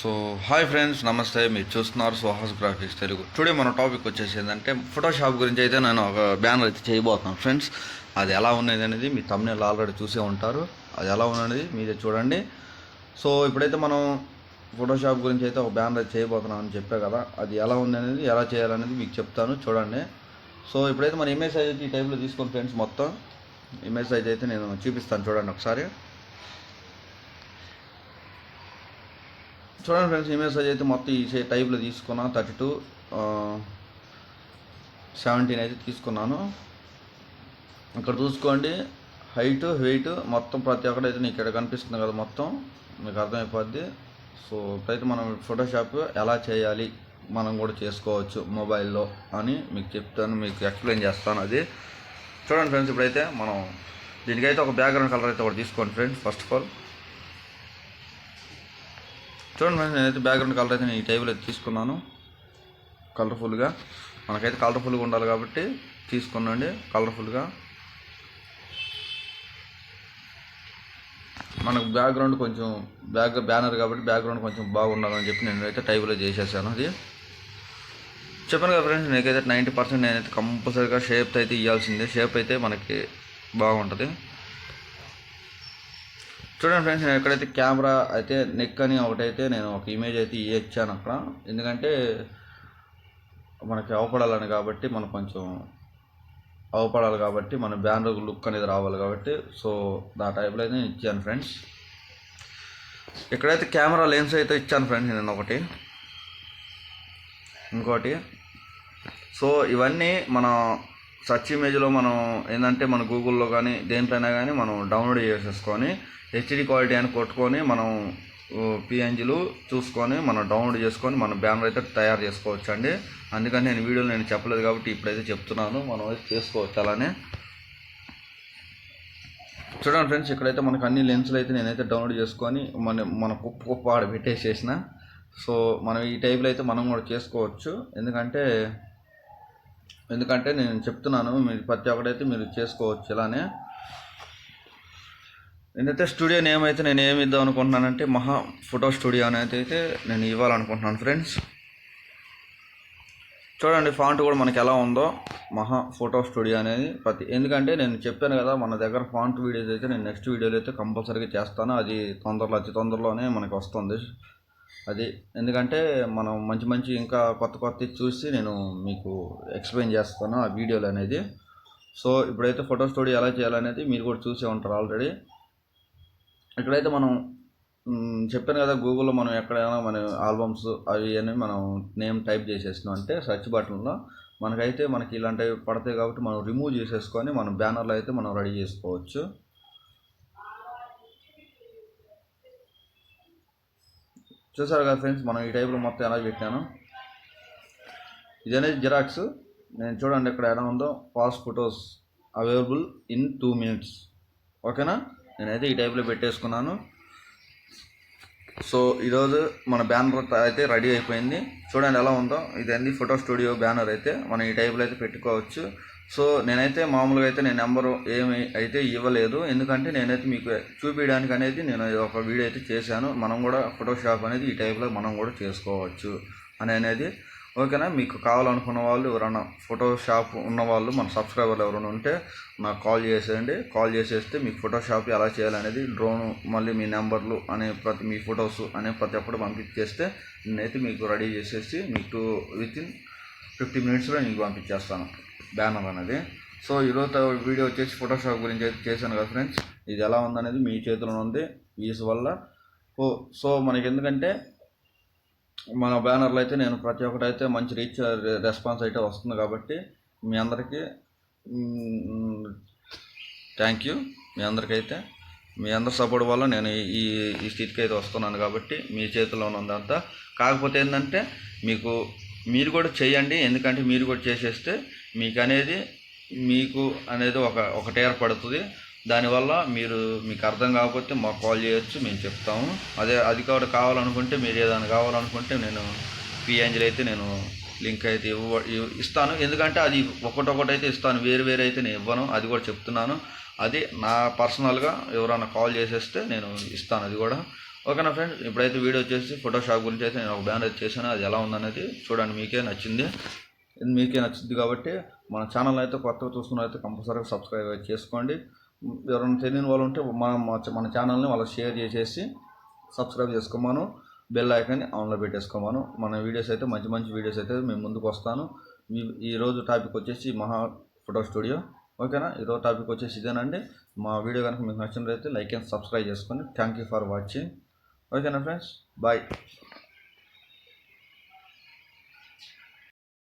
So hi friends నమస్తే. మీరు చూస్తున్నారు సుహాస్ గ్రాఫిక్స్ తెలుగు టుడే మన టాపిక్ వచ్చేసి ఏంటంటే ఫోటోషాప్ గురించి అయితే నేను ఒక బ్యానర్ అయితే చేయబోతున్నాను ఫ్రెండ్స్ అది ఎలా ఉన్నది అనేది మీ తమ్ముళ్ళు ఆల్రెడీ చూసే ఉంటారు. అది ఎలా ఉన్నది మీరే చూడండి. సో ఇప్పుడైతే మనం ఫోటోషాప్ గురించి అయితే ఒక బ్యానర్ అయితే చేయబోతున్నాం అని చెప్పే కదా. అది ఎలా ఉంది అనేది ఎలా చేయాలనేది మీకు చెప్తాను. చూడండి. సో ఇప్పుడైతే మన ఇమేజ్ సైజ్ అయితే ఈ టైప్లో తీసుకోండి ఫ్రెండ్స్ మొత్తం. ఇమేజ్ సైజ్ అయితే నేను చూపిస్తాను చూడండి ఒకసారి. చూడండి ఫ్రెండ్స్ ఇమేజ్ సైజ్ అయితే మొత్తం ఈ టైప్లో తీసుకున్నా థర్టీ టూ సెవెంటీన్ అయితే తీసుకున్నాను. ఇక్కడ చూసుకోండి హైట్ వెయిట్ మొత్తం ప్రతి ఒక్కటి అయితే నీకు ఇక్కడ కనిపిస్తుంది కదా మొత్తం. మీకు అర్థమైపోద్ది. సో ఇప్పుడైతే మనం ఫోటోషాప్ ఎలా చేయాలి మనం కూడా చేసుకోవచ్చు మొబైల్లో అని మీకు చెప్తాను మీకు ఎక్స్ప్లెయిన్ చేస్తాను అది. చూడండి ఫ్రెండ్స్ ఇప్పుడైతే మనం దీనికైతే ఒక బ్యాక్గ్రౌండ్ కలర్ అయితే ఒకటి తీసుకోండి ఫ్రెండ్స్ ఫస్ట్ ఆఫ్ ఆల్ చూడండి ఫ్రెండ్స్ నేనైతే బ్యాక్గ్రౌండ్ కలర్ అయితే నేను ఈ టైపులో తీసుకున్నాను. కలర్ఫుల్గా మనకైతే కలర్ఫుల్గా ఉండాలి కాబట్టి తీసుకున్నాండి కలర్ఫుల్గా మనకు బ్యాక్గ్రౌండ్ కొంచెం బ్యాక్ బ్యానర్ కాబట్టి బ్యాక్గ్రౌండ్ కొంచెం బాగుండాలని చెప్పి నేనైతే టైపులో చేసేసాను అది. చెప్పాను కదా ఫ్రెండ్స్ నీకైతే నైంటీ పర్సెంట్ నేనైతే కంపల్సరీగా షేప్ అయితే ఇవ్వాల్సిందే షేప్ అయితే మనకి బాగుంటుంది. చూడండి ఫ్రెండ్స్ నేను ఎక్కడైతే కెమెరా అయితే నెక్ అని ఒకటైతే నేను ఒక ఇమేజ్ అయితే ఇచ్చాను అక్కడ. ఎందుకంటే మనకి అవపడాలని కాబట్టి మనం కొంచెం అవపడాలి కాబట్టి మన బ్యానర్ లుక్ అనేది రావాలి కాబట్టి సో ఆ టైప్లో అయితే నేను ఇచ్చాను ఫ్రెండ్స్. ఇక్కడైతే కెమెరా లెన్స్ అయితే ఇచ్చాను ఫ్రెండ్స్ నేను ఒకటి. ఇంకోటి. సో ఇవన్నీ మన సర్చ్ ఇమేజ్లో మనం ఏంటంటే మన గూగుల్లో కానీ దేంట్లోనే కానీ మనం డౌన్లోడ్ చేసేసుకొని హెచ్డి క్వాలిటీ అని కొట్టుకొని మనం పిఎన్జీలు చూసుకొని మనం డౌన్లోడ్ చేసుకొని మన బ్యానర్ అయితే తయారు చేసుకోవచ్చు అండి అందుకని నేను వీడియోలో నేను చెప్పలేదు కాబట్టి ఇప్పుడైతే చెప్తున్నాను. మనం అయితే చేసుకోవచ్చు అలానే. చూడండి ఫ్రెండ్స్ ఇక్కడైతే మనకు అన్ని లెన్సులు అయితే నేనైతే డౌన్లోడ్ చేసుకొని మన మన కుప్ప కుప్ప ఆడ పెట్టేసేసిన. సో మనం ఈ టైప్లో అయితే మనం కూడా చేసుకోవచ్చు. ఎందుకంటే ఎందుకంటే నేను చెప్తున్నాను మీరు ప్రతి ఒక్కడైతే మీరు చేసుకోవచ్చు ఇలానే. నేనైతే స్టూడియో నేమ్ అయితే నేను ఏమి ఇద్దాం అనుకుంటున్నానంటే మహా ఫోటో స్టూడియో అనేది అయితే నేను ఇవ్వాలనుకుంటున్నాను ఫ్రెండ్స్. చూడండి ఫాంట్ కూడా మనకి ఎలా ఉందో. మహా ఫోటో స్టూడియో అనేది ప్రతి ఎందుకంటే నేను చెప్పాను కదా మన దగ్గర ఫాంట్ వీడియోస్ అయితే నేను నెక్స్ట్ వీడియోలో అయితే కంపల్సరీగా చేస్తాను. అది తొందరలో అతి తొందరలోనే మనకి వస్తుంది. అది. ఎందుకంటే మనం మంచి మంచి ఇంకా కొత్త కొత్తవి చూసి నేను మీకు ఎక్స్ప్లెయిన్ చేస్తాను ఆ వీడియోలు అనేది. సో ఇప్పుడైతే ఫోటో స్టూడియో ఎలా చేయాలనేది మీరు కూడా చూసే ఉంటారు ఆల్రెడీ. ఇక్కడైతే మనం చెప్పాను కదా గూగుల్లో మనం ఎక్కడైనా మన ఆల్బమ్స్ అవి అని మనం నేమ్ టైప్ చేసేసినాం అంటే సర్చ్ బటన్లో మనకైతే మనకి ఇలాంటివి పడతాయి కాబట్టి మనం రిమూవ్ చేసేసుకొని మనం బ్యానర్లో అయితే మనం రెడీ చేసుకోవచ్చు. చూసారు కదా ఫ్రెండ్స్ మనం ఈ టైప్లో మొత్తం ఎలా పెట్టాను? ఇది అనేది జిరాక్స్. నేను చూడండి ఇక్కడ ఎలా ఉందో. Pass photos available in two minutes. ఓకేనా? నేనైతే ఈ టైప్లో పెట్టేసుకున్నాను. సో ఈరోజు మన బ్యానర్ అయితే రెడీ అయిపోయింది. చూడండి ఎలా ఉందో. ఇదండి ఫోటో స్టూడియో బ్యానర్ అయితే. మనం ఈ టైప్లో అయితే పెట్టుకోవచ్చు. సో నేనైతే మామూలుగా అయితే నేను నెంబరు ఏమి అయితే ఇవ్వలేదు. ఎందుకంటే నేనైతే మీకు చూపించడానికి అనేది నేను ఒక వీడియో అయితే చేశాను. మనం కూడా ఫోటోషాప్ అనేది ఈ టైప్లో మనం కూడా చేసుకోవచ్చు అని అనేది. ఓకేనా? మీకు కావాలనుకున్న వాళ్ళు ఎవరైనా ఫోటోషాప్ ఉన్నవాళ్ళు మన సబ్స్క్రైబర్లు ఎవరైనా ఉంటే నాకు కాల్ చేసేయండి. కాల్ చేసేస్తే మీకు ఫోటోషాప్ ఎలా చేయాలనేది డ్రోన్ మళ్ళీ మీ నెంబర్లు అనే ప్రతి మీ ఫొటోస్ అనే ప్రతి ఒక్కటి పంపించేస్తే నేనైతే మీకు రెడీ చేసేసి మీకు వితిన్ ఫిఫ్టీ మినిట్స్లో నేను పంపించేస్తాను. బ్యానర్ అనేది. సో ఈరోజు వీడియో వచ్చేసి ఫోటోషాప్ గురించి అయితే చేశాను కదా ఫ్రెండ్స్. ఇది ఎలా ఉందనేది మీ చేతిలో ఉంది వీస్ వల్ల. ఓ సో మనకి ఎందుకంటే మన బ్యానర్లో అయితే నేను ప్రతి ఒక్కటి అయితే మంచి రీచ్ రెస్పాన్స్ అయితే వస్తుంది కాబట్టి మీ అందరికీ థ్యాంక్ యూ. మీ అందరికైతే మీ అందరి సపోర్ట్ వల్ల నేను ఈ ఈ స్థితికి అయితే వస్తున్నాను కాబట్టి మీ చేతిలో ఉన్నదంతా. కాకపోతే ఏంటంటే మీకు మీరు కూడా చేయండి ఎందుకంటే మీరు కూడా చేసేస్తే మీకు అనేది మీకు అనేది ఒక ఒకటి ఏర్పడుతుంది. దానివల్ల మీరు మీకు అర్థం కాకపోతే మాకు కాల్ చేయొచ్చు మేము చెప్తాము. అదే అది కూడా కావాలనుకుంటే మీరు ఏదైనా కావాలనుకుంటే నేను పిఎంజీలు అయితే నేను లింక్ అయితే ఇవ్వ ఇస్తాను. ఎందుకంటే అది ఒకటొకటి అయితే ఇస్తాను వేరు వేరు అయితే నేను ఇవ్వను అది కూడా చెప్తున్నాను. అది నా పర్సనల్గా ఎవరైనా కాల్ చేసేస్తే నేను ఇస్తాను అది కూడా. ఓకేనా ఫ్రెండ్స్ ఇప్పుడైతే వీడియో వచ్చేసి ఫోటోషాప్ గురించి అయితే నేను ఒక బ్యానర్ చేశాను. అది ఎలా ఉందనేది చూడండి మీకే నచ్చింది. ఇది మీకే నచ్చింది కాబట్టి మన ఛానల్ అయితే కొత్తగా చూస్తున్న అయితే కంపల్సరీగా సబ్స్క్రైబ్ చేసుకోండి. ఎవరైనా తెలియని వాళ్ళు ఉంటే మన మన ఛానల్ని వాళ్ళకి షేర్ చేసేసి సబ్స్క్రైబ్ చేసుకోమను. బెల్ ఐకాన్ని ఆన్లో పెట్టేసుకోమను. మన వీడియోస్ అయితే మంచి మంచి వీడియోస్ అయితే మేము ముందుకు వస్తాను. మీ ఈరోజు టాపిక్ వచ్చేసి మహా ఫోటో స్టూడియో ఓకేనా? ఈరోజు టాపిక్ వచ్చేసి ఇదేనండి. మా వీడియో కనుక మీకు నచ్చినట్లయితే లైక్ అండ్ సబ్స్క్రైబ్ చేసుకోండి థ్యాంక్ యూ ఫర్ వాచింగ్ ఓకేనా ఫ్రెండ్స్ బాయ్